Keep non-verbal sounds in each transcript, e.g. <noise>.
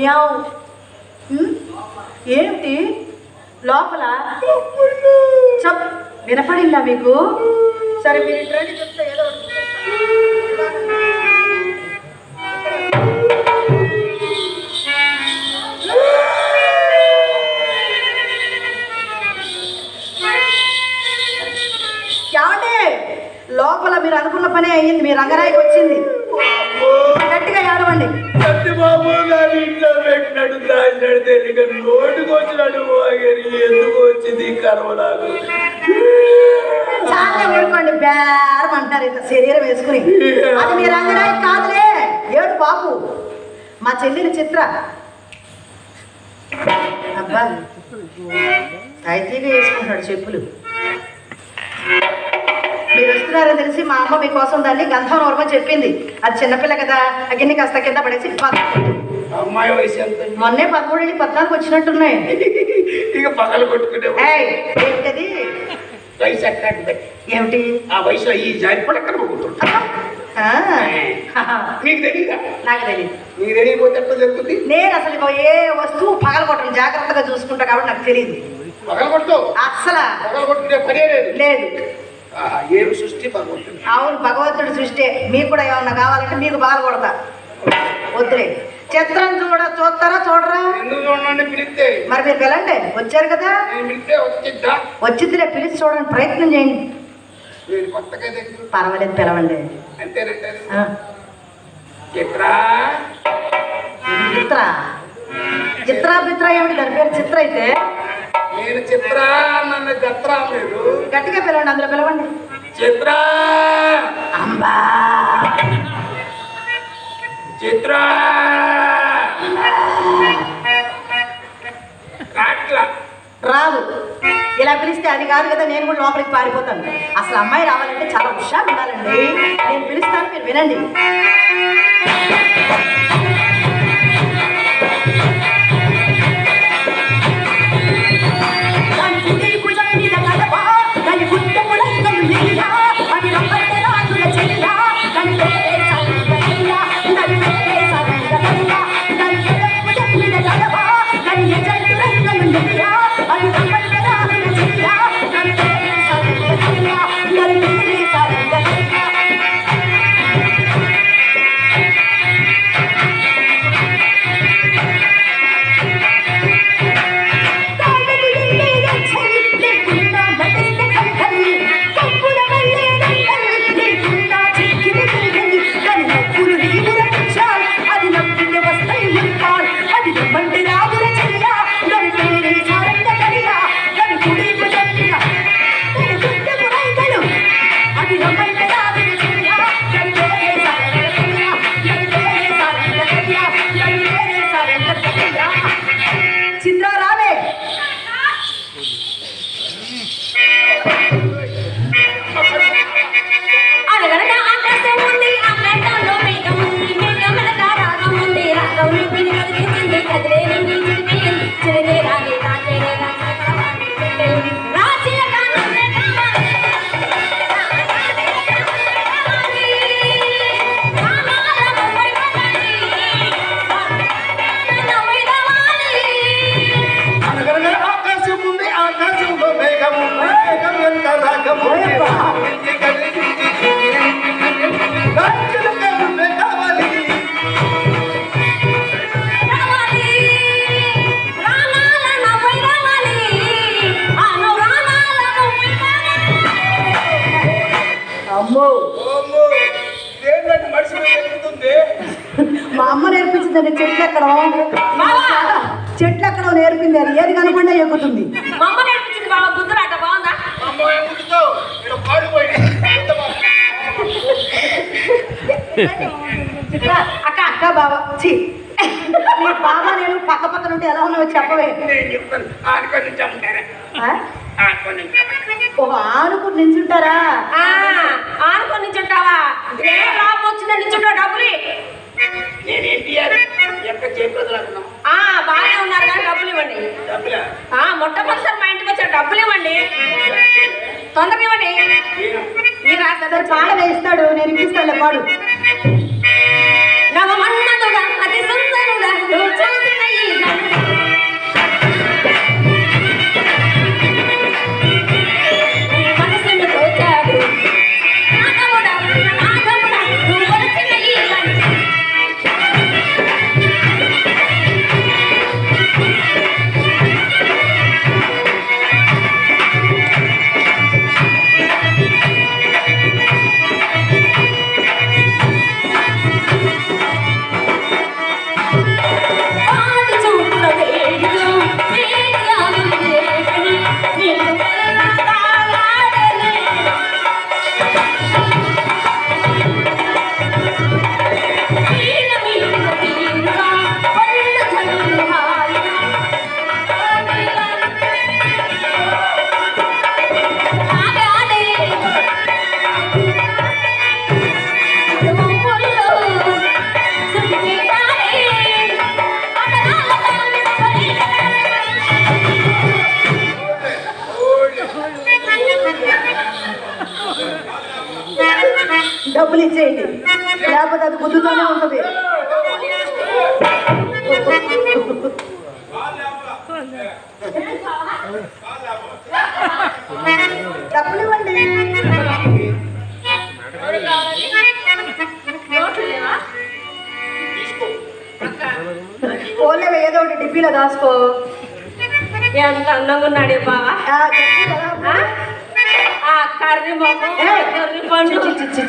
మ్యావ్ ఏంటి ఏమిటి? లోపల? చెప్ వినపడిందా మీకు? సరే మీరు ఇటు చెప్తే ఏదో లోపల మీరు అనుకున్న పనే అయ్యింది మీ రంగరాయికి వచ్చింది. సత్యబాబు గారి ఇంట్లో పెట్టినట్టు దాచినట్టు తెలియక నోటికి వచ్చినట్టు పోగరి ఎందుకు వచ్చింది ఈ కర్మ నాకు చాలా ఊరుకోండి బేరం అంటారు ఇంత శరీరం వేసుకుని. అది మీరు రంగరాయి కాదులే. ఏడు బాబు మా చెల్లిని చిత్ర. అబ్బా అయితే వేసుకుంటాడు చెప్పులు. మీరు వస్తున్నారని తెలిసి మా అమ్మ మీకోసం దాన్ని గంధం నోరమని చెప్పింది. అది చిన్నపిల్ల కదా అగ్ని కాస్త కింద పడేసి అమ్మాయి వయసు ఎంత మొన్నే పదమూడు పద్నాలుగు వచ్చినట్టున్నాయి. ఇక పగలు కొట్టుకునే వయసు ఎక్కడ ఏమిటి? ఆ వయసులో ఈ కూర్చుంటా <laughs> మీకు తెలియదా నాకు తెలియదు మీకు తెలియకపోతే ఎట్లా జరుగుతుంది? నేను అసలు ఏ వస్తువు పగలగొట్టను జాగ్రత్తగా చూసుకుంటా కాబట్టి నాకు తెలియదు పగలు కొట్టవు. అస్సలు. పగలు కొట్టుకునే పనే లేదు. ఏమి సృష్టి భగవంతుడు? అవును భగవంతుడి సృష్టి. మీకు కూడా ఏమన్నా కావాలంటే మీకు బాగా కొడతా. వద్దులే. చిత్రం చూడ చూస్తారా చూడరా? ఎందుకు చూడండి పిలిస్తే. మరి మీరు వెళ్ళండి. వచ్చారు కదా? నేను పిలిస్తే వచ్చిద్దా? వచ్చిద్దిలే పిలిచి చూడండి ప్రయత్నం చేయండి. పర్వాలేదు పిలవండి. అంతేనంటే చిత్ర చిత్ర. చిత్ర. బిత్ర ఏమిటి? దాని పేరు చిత్ర అయితే. నేను చిత్ర నన్ను లేదు గట్టిగా పిలవండి అందులో పిలవండి. చిత్ర! అంబా! చిత్ర! రాదు. ఇలా పిలిస్తే అది కాదు కదా నేను కూడా లోపలికి పారిపోతాను. అసలు అమ్మాయి రావాలంటే చాలా హుషారు ఉండాలండి నేను పిలుస్తాను మీరు వినండి. మా అమ్మ నేర్పించిందండి చెట్లు ఎక్కడం చెట్లు ఎక్కడం నేర్పింది అది? ఏది కనపడినా ఎక్కుతుంది. మా అమ్మ నేర్పించింది బాబా బుద్ధురాట బాగుందా? అక్క. అక్క బావ ఛీ. నీ బావ నేను పక్క పక్కన ఉంటే ఎలా ఉన్నావో చెప్పవే. నేను చెప్తాను ఆడుకొని నుంచి అమ్ముతారా ఆ? ఆడుకొని నుంచి అమ్ముతారా? ఓ ఆనుకుని నించుంటారా ఆ, ఆనుకొని నించుంటావా ఏ లాభం వచ్చిందో నించుంటావు డబ్బులు. నేను ఎన్టీఆర్ ఆ బాగానే ఉన్నారు కానీ డబ్బులు ఇవ్వండి. డబ్బులా? ఆ మొట్టమొదటిసారి మా ఇంటికి వచ్చారు. డబ్బులు ఇవ్వండి. తొందరగా ఇవ్వండి. మీరు సరే పాడ వేస్తాడు నేను ఇప్పిస్తాను పాడు. బాగానే ఉంటది. డబ్బులు ఇవ్వండి. పోలేవే ఏదో ఒకటి డిబ్బీలో దాసుకో ఎంత అందంగా ఉన్నాడే బావా?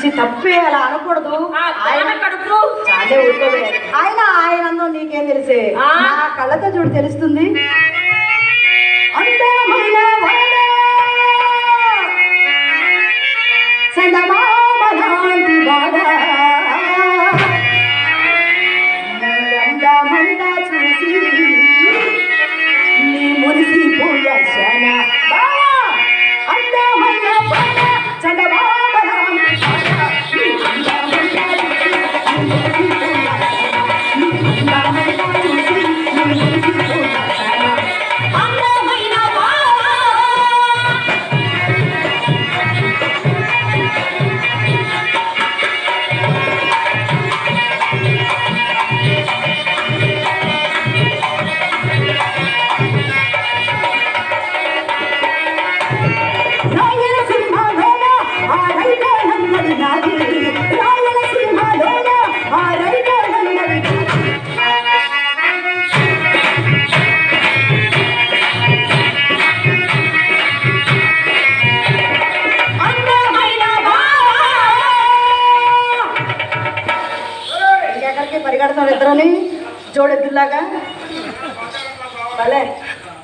తప్పే అలా అనకూడదు. ఆయన ఆయన కడుపు. చాలే ఊరుకోవే. ఆయన ఆయన అందం నీకేం తెలిసే? కళ్ళతో చూడు తెలుస్తుంది.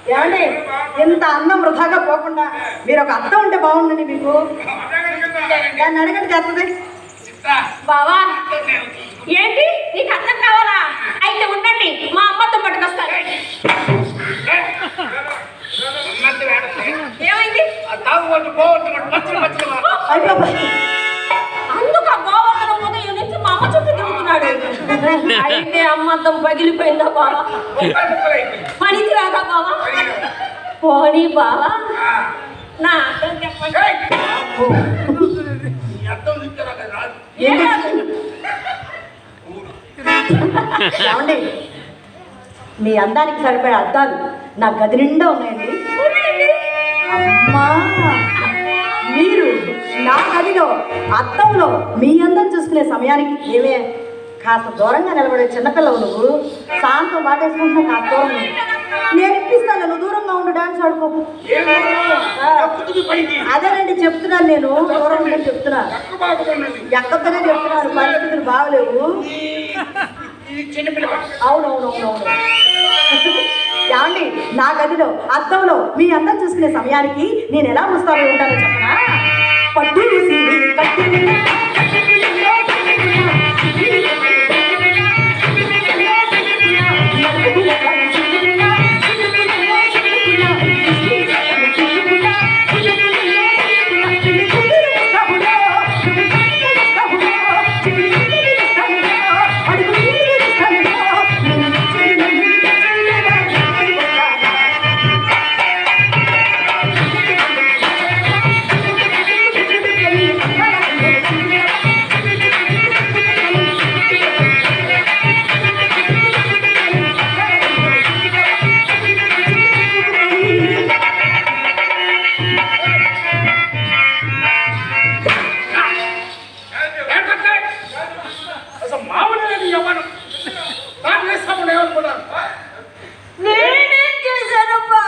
ఏమండి ఇంత అందం వృధాగా పోకుండా మీరు ఒక అర్థం ఉంటే బాగుండండి మీకు. దాన్ని అడగండి చేస్తుంది బావా ఏంటి? నీకు అర్థం కావాలా? అయితే ఉండండి మా అమ్మతో పట్టుకొస్తాను. ఏమైంది? అయిపోయి అయితే అమ్మద్దం పగిలిపోయిందా బావా? పనికి రాదా బావా? పోనీ బావా. నా అర్థం చెప్పండి? ఏమండి? మీ అందానికి సరిపడే అద్దాలు నా గది నిండా ఉన్నాయండి. అమ్మా! మీరు నా గదిలో అద్దంలో మీ అందం చూసుకునే సమయానికి ఏమే? కాస్త దూరంగా నిలబడే చిన్నపిల్లవు నువ్వు. సాయంత్రం వాటేసుకుంటున్నావు కాస్త దూరం నేను ఇప్పిస్తాను నువ్వు దూరంగా ఉండు డాన్స్ ఆడుకో అదేనండి చెప్తున్నాను నేను. దూరం ఉండని చెప్తున్నా. ఎక్కతోనే చెప్తున్నాను పరిస్థితులు బాగలేవు. అవునవునవునవును. ఏమండి నా గదిలో అద్దంలో మీ అందం చూసుకునే సమయానికి నేను ఎలా ముస్తాబై ఉంటానో చెప్పనా? పట్టు